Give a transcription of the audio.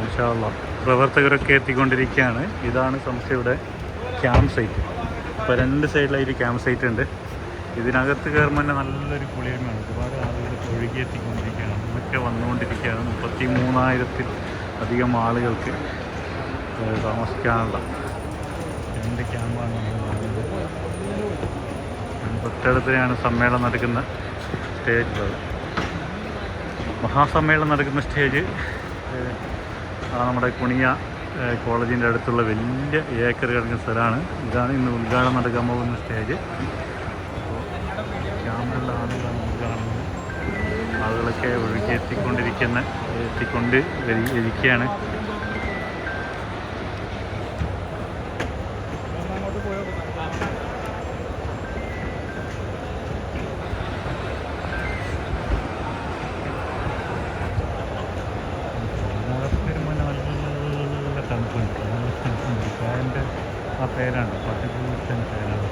മാഷാള്ള പ്രവർത്തകരൊക്കെ എത്തിക്കൊണ്ടിരിക്കുകയാണ്. ഇതാണ് സംസ്ഥയുടെ camp site. ഇപ്പോൾ രണ്ട് സൈഡിലായിട്ട് ക്യാമ്പ് സൈറ്റ് ഉണ്ട്. ഇതിനകത്ത് കയറുമ്പോൾ തന്നെ നല്ലൊരു കുളിർമയാണ്. ഒരുപാട് ആളുകൾ ഇപ്പോൾ ഒഴുകിയെത്തിക്കൊണ്ടിരിക്കുകയാണ് ഇതൊക്കെ വന്നുകൊണ്ടിരിക്കുകയാണ്. മുപ്പത്തി മൂന്നായിരത്തിൽ അധികം ആളുകൾക്ക് താമസിക്കാനുള്ള രണ്ട് ക്യാമ്പാണ് നമ്മൾ സമ്മേളനം നടക്കുന്ന സ്റ്റേജ് ഉള്ളത് മഹാസമ്മേളനം നടക്കുന്ന സ്റ്റേജ് നമ്മുടെ കുണിയ കോളേജിന്റെ അടുത്തുള്ള വലിയ ഏക്കർ കിടക്കുന്ന സ്ഥലമാണ്. ഇതാണ് ഇന്ന് ഉദ്ഘാടനം നടക്കാൻ പോകുന്ന സ്റ്റേജ്. കാണുന്നത് ആളുകളൊക്കെ ഒഴുകി എത്തിക്കൊണ്ടിരിക്കുന്ന എത്തിക്കൊണ്ട് ഇരിക്കുകയാണ്. തണുപ്പുണ്ട് തണുപ്പുണ്ട് ആ പേരാണ് പതികൂറ്റൻ ഫാനാണ്